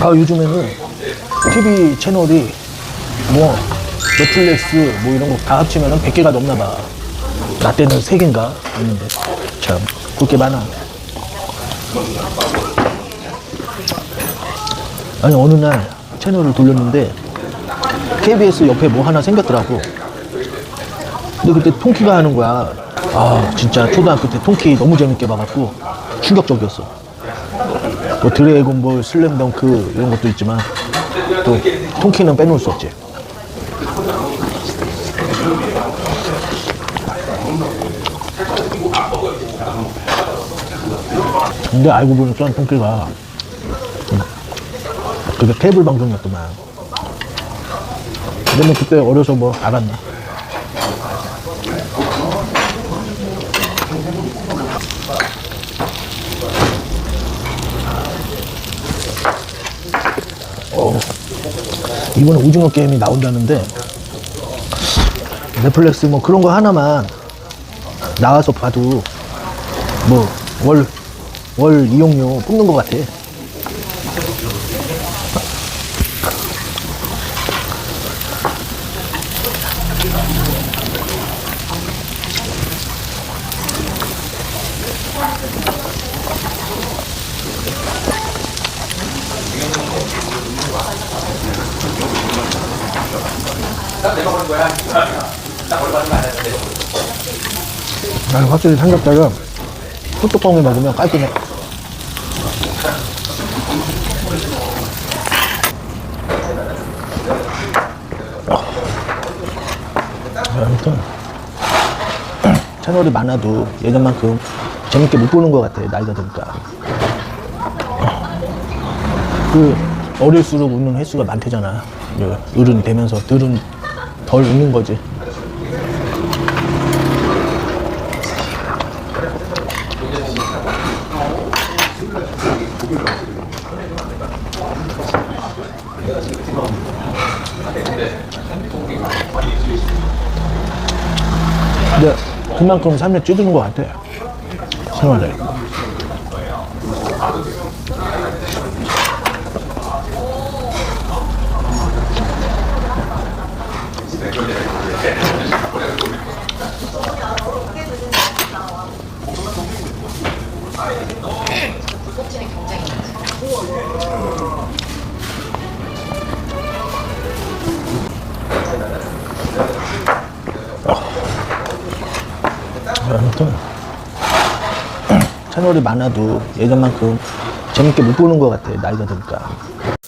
아 요즘에는 TV 채널이 뭐 넷플릭스 뭐 이런 거 다 합치면 은 100개가 넘나 봐. 나 때는 3개인가 있는데 참 그렇게 많아. 아니 어느 날 채널을 돌렸는데 KBS 옆에 뭐 하나 생겼더라고. 근데 그때 통키가 하는 거야. 아 진짜 초등학교 때 통키 너무 재밌게 봐갖고 충격적이었어. 뭐 드래곤볼, 슬램덩크 이런 것도 있지만 또 통키는 빼놓을 수 없지. 근데 알고 보니까 통키가 음, 그게 케이블 방송이었더만. 근데 뭐 그때 어려서 뭐 알았나. 이번에 오징어 게임이 나온다는데 넷플릭스 뭐 그런 거 하나만 나와서 봐도 뭐 월 월 이용료 뽑는 것 같아. 나는 확실히 삼겹살은 뚜껑에 먹으면 깔끔해. 아무튼 채널이 많아도 예전만큼 재밌게 못 보는 것 같아 나이가 드니까. 그 어릴수록 웃는 횟수가 많대잖아. 그 어른이 되면서 들은 덜 웃는 거지. 근데 그만큼 삶에 찌드는 것 같아 생활에 채널이 많아도 예전만큼 재밌게 못 보는 것 같아 나이가 드니까